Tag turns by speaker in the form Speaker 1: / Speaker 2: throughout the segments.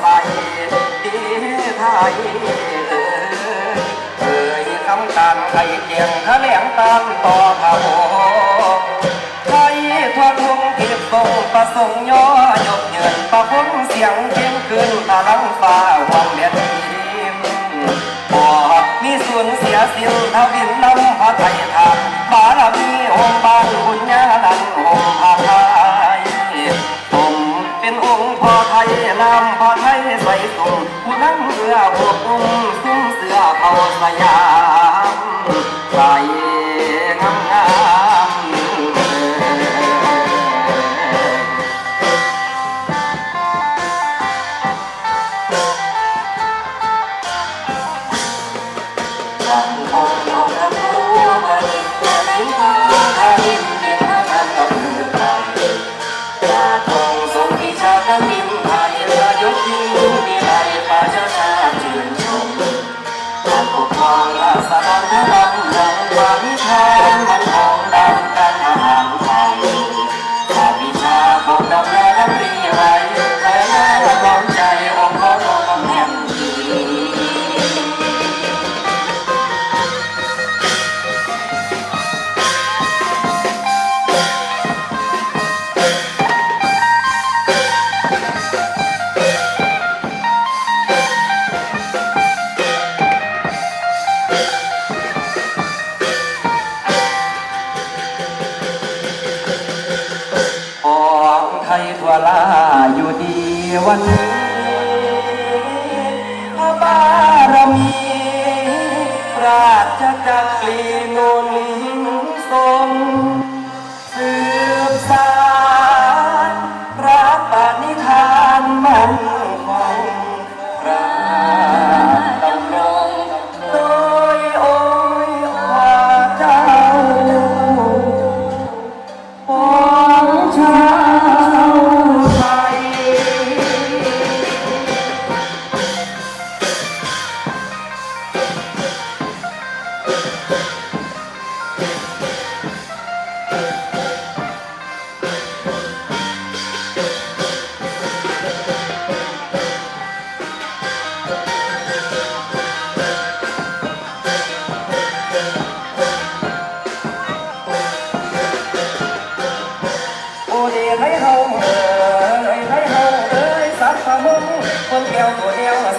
Speaker 1: เข้า
Speaker 2: ใส่ดีไทยเอ่ยคำการไข่เกียงทะเลงตามต่อพระโอไทยทั่วทุ่งเก็บทรงประสงค์ย่อยกเยินประพงเสียงเพียงขึ้นตาลังฟ้าวังเม็ดทิมบ่มีสูญเสียสิ้นทวินนำพระไทยทานบารมีองค์บานบุญญาดันองค์พระำพระไทยใส่ส่งผู้นั่งเรือพวกอุ้งซุ้มเสือเขาสยามใส่ง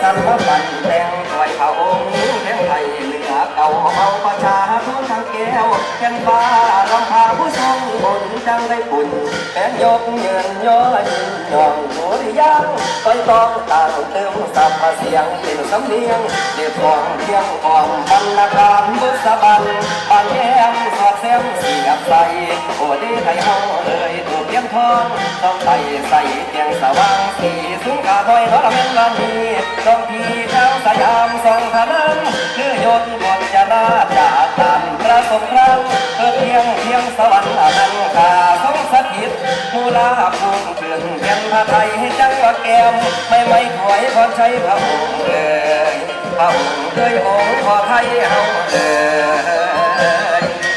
Speaker 2: ตัวเดียวสันแต่งถอยพระองค์แห่งไทยเหนือเก่าเอาประชาชนทางแก้วแก่นฟ้าลำพาผู้ทรงบนจังได้ปุ่นแผ่นยกเงินย่อยินยองหริยังไปต้องต่างเติมสับเสียงเป็นสำเนียงเรียบทองเพียงของบรรณาการบุษบันบานแย้มสอดแซมเสียบใสโอเดให้เฮาเอ่ยถูกเพียงทองต้องใส่ใส่เพียงสว่างสีสูงกาถอยนรเมนลานี ต้องมีเท้าสยามทรงพลังเพื่อยนต์บทจะนาจากตามพระสมครั้งเพื่อเพียงเพียงสวรรค์อนันตาทรงสถิตมูลาภูมิเกลื่อแก่นพระไทยให้จังหวะแก้มไม่ไม่ถวยพรใช้พระองค์เลยพระองค์เลยองค์พอไทยเฮาเลย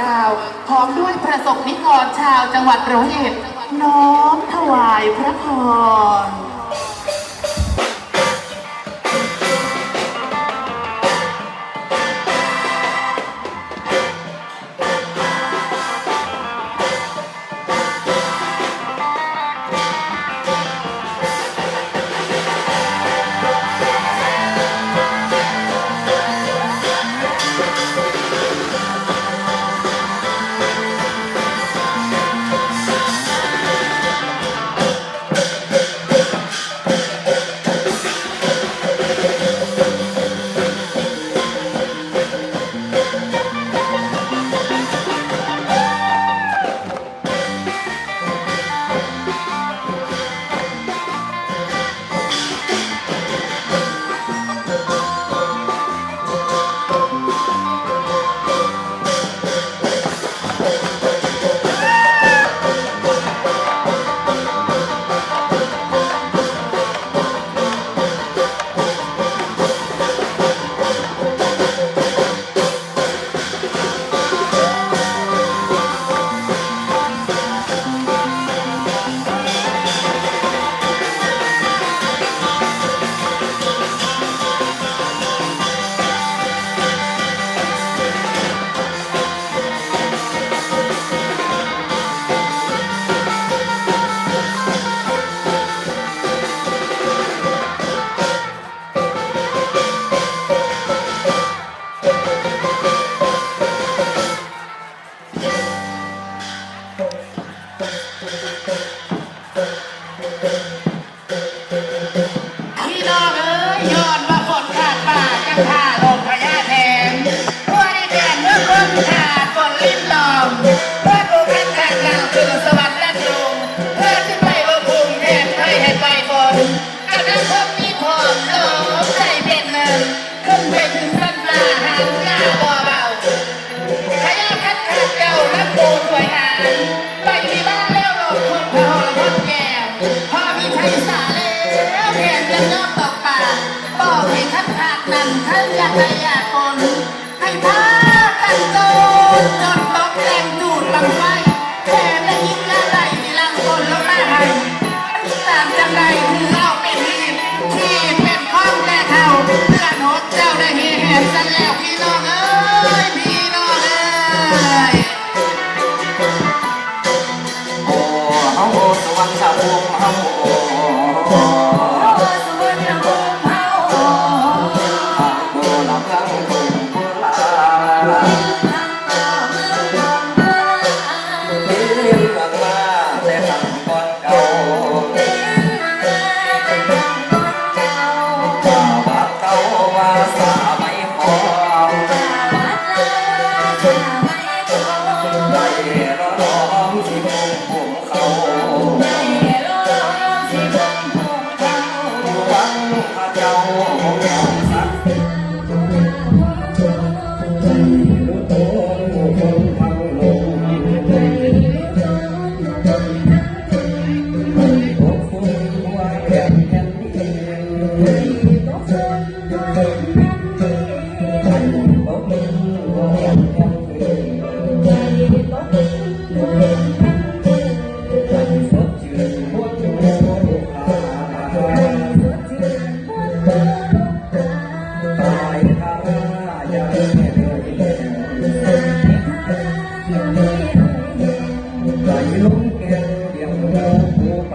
Speaker 2: จ้า พร้อมด้วยประสบ
Speaker 3: นิกรชาวจังหวัดร้อยเอ็ดน้อมถวายพระพร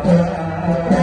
Speaker 2: ผู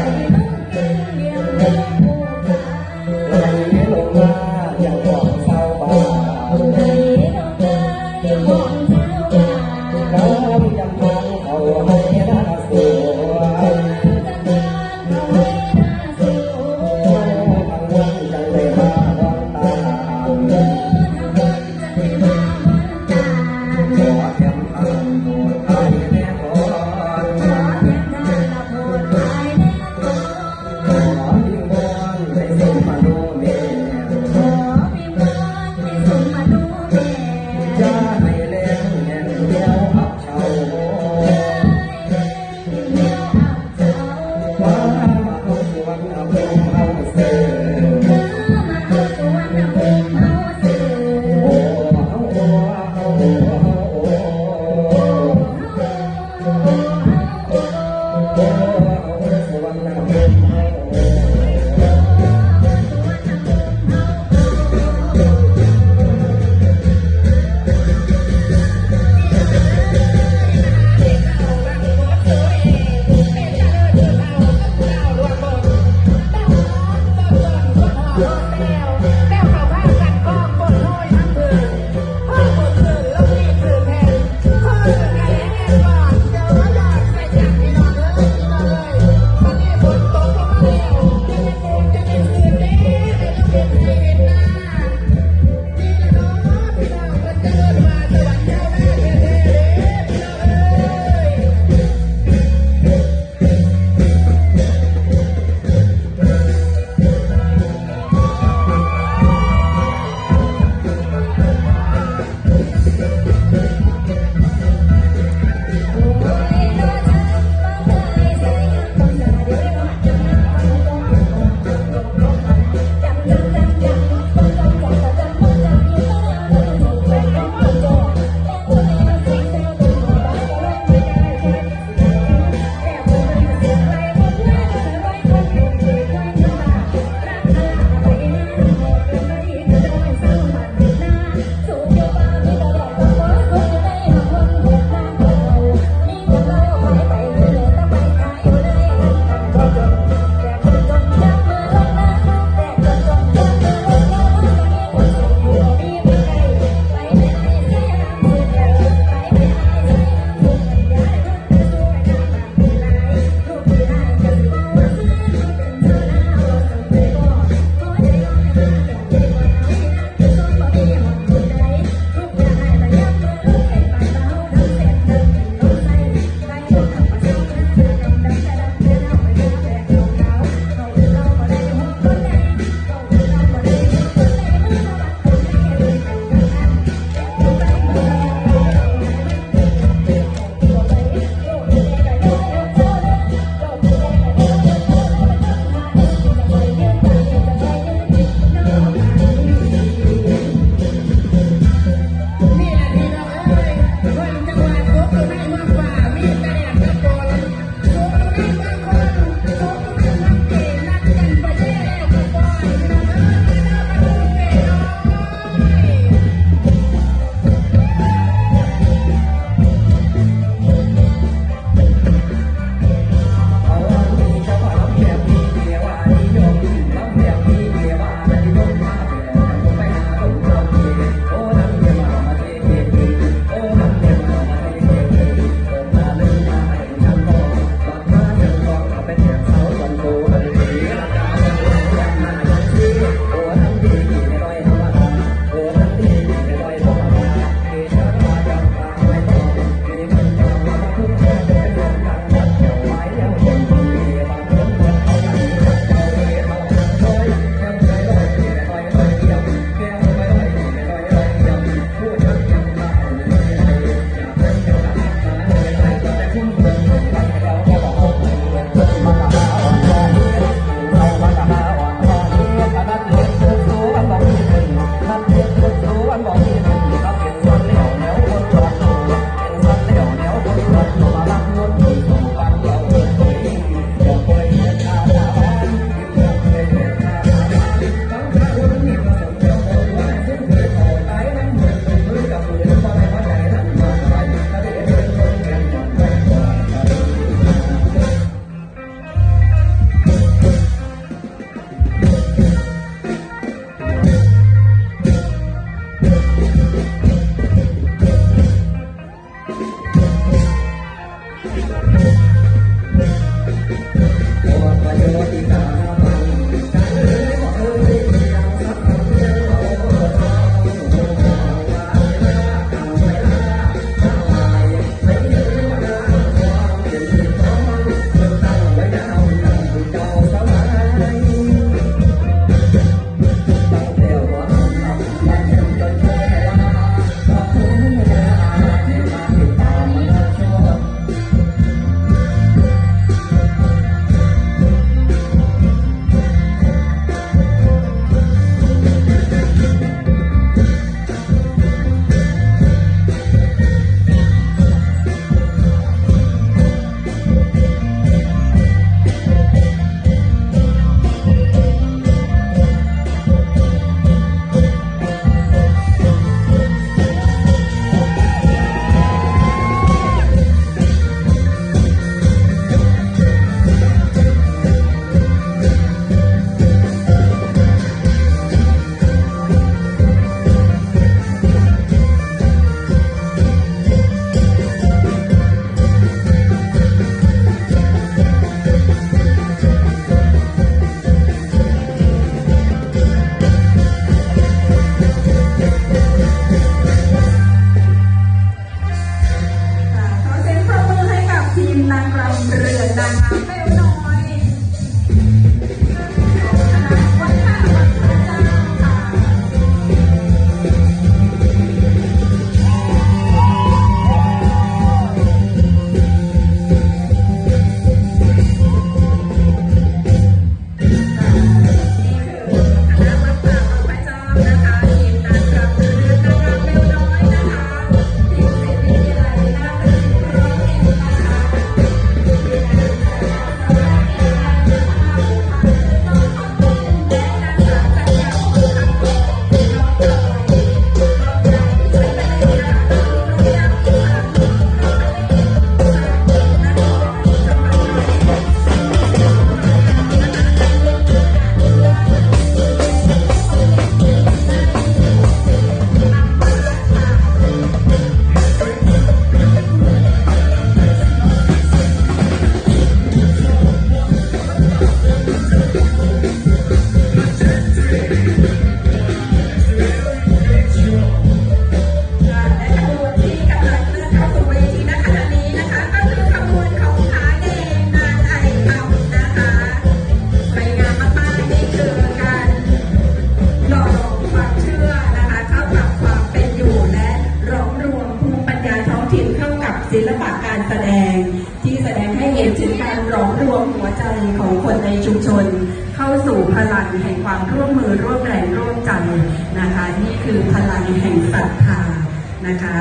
Speaker 4: นะคะ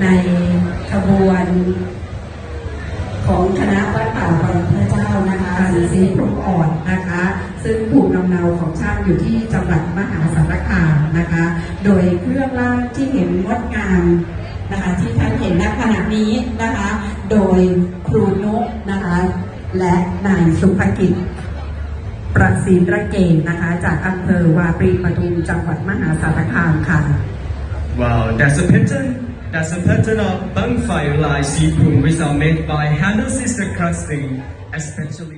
Speaker 4: ในขบวนของคณะวัดป่าบรมพระเจ้านะคะหรือสีพรหมอ่อนนะคะ ซึ่งภูมิลำเนาของช่างอยู่ที่จังหวัดมหาสารคามนะคะ โดยเครื่องร่างที่เห็นงดงามนะคะที่ท่านเห็นณขณะนี้นะคะ โดยครูนุกนะคะ และนายสุภกิจประสินระเกงนะคะ จากอำเภอวาปีปทุมจังหวัดมหาสารคามค่ะ
Speaker 5: Wow, that's a pattern. That's a pattern of bonfire like Sipum, which are made by Hannah Sister Crafting, especially.